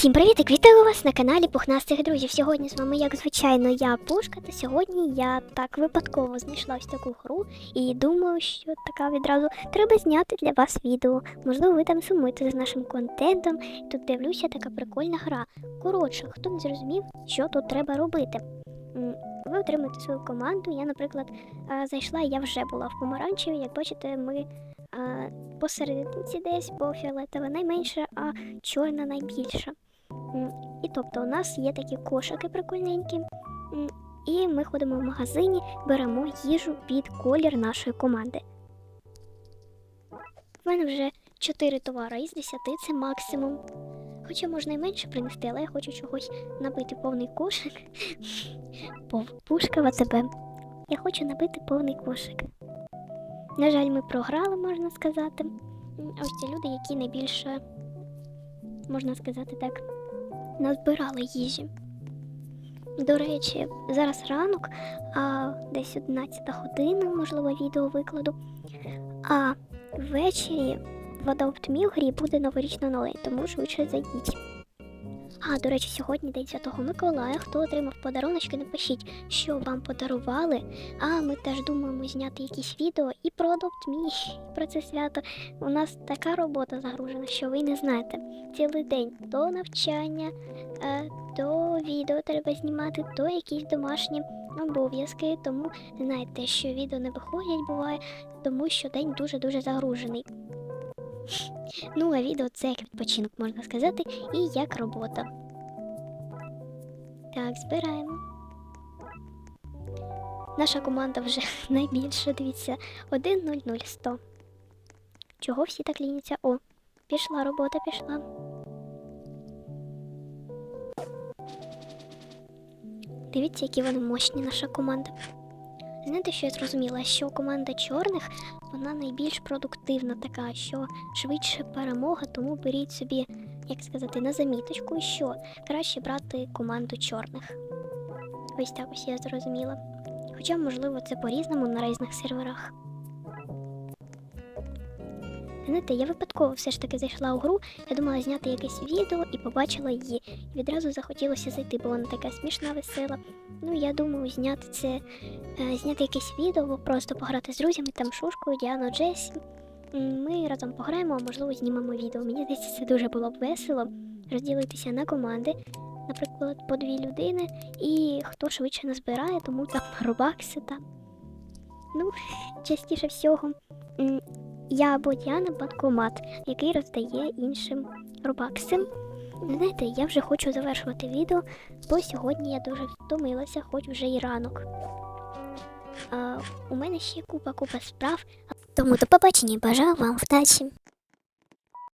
Всім привіт! Вітаю вас на каналі Пухнастих друзів. Сьогодні з вами, як звичайно, я Пушка, та сьогодні я так випадково знайшла ось таку гру і думаю, що така відразу треба зняти для вас відео. Можливо, ви там сумуєте з нашим контентом. Тут дивлюся, така прикольна гра. Коротше, хто не зрозумів, що тут треба робити. Ви отримуєте свою команду. Я, наприклад, зайшла, я вже була в помаранчеві. Як бачите, ми а, посерединці десь, бо фіолетова найменша, а чорна найбільша. І тобто у нас є такі кошики прикольненькі. І ми ходимо в магазині, беремо їжу під колір нашої команди. В мене вже 4 товари із 10 це максимум. Хоча можна і менше принести, але я хочу чогось набити повний кошик. Пов- Пушка в АТБ. Я хочу набити повний кошик. На жаль, ми програли, можна сказати. Ось ці люди, які найбільше, можна сказати так, назбирали їжі. До речі, зараз ранок, а десь 11 година, можливо, відео викладу. А ввечері в Adopt Me грі буде новорічна налей, тому швидше зайдіть. А, до речі, сьогодні День Святого Миколая. Хто отримав подаруночки, напишіть, що вам подарували. А ми теж думаємо зняти якісь відео і про і про це свято. У нас така робота загружена, що ви не знаєте. Цілий день до навчання, е, до відео треба знімати, то якісь домашні обов'язки. Тому знаєте, що відео не виходять буває, тому що день дуже-дуже загружений. Ну, а відео це як відпочинок, можна сказати, і як робота. Так, збираємо. Наша команда вже найбільша, дивіться, 1-0-0-100. Чого всі так ліняться? О, пішла робота, пішла. Дивіться, які вони мощні, наша команда. Знаєте, що я зрозуміла? Що команда чорних вона найбільш продуктивна така, що швидше перемога, тому беріть собі, як сказати, на заміточку, що краще брати команду чорних. Ось так ось я зрозуміла. Хоча, можливо, це по-різному на різних серверах. Знаєте, я випадково все ж таки зайшла у гру, я думала зняти якесь відео і побачила її. І відразу захотілося зайти, бо вона така смішна, весела. Ну, я думаю, зняти це, е, зняти якесь відео, або просто пограти з друзями, там Шушкою, Діаною, Джесі. Ми разом пограємо, а можливо, знімемо відео. Мені здається, це дуже було б весело розділитися на команди, наприклад, по дві людини, і хто швидше назбирає, тому там робакси там. Ну, частіше всього, я або Діана банкомат, який роздає іншим робакси. Знаєте, я вже хочу завершувати відео, бо сьогодні я дуже втомилася, хоч вже і ранок. А, у мене ще купа-купа справ, тому до побачення, бажаю вам вдачі.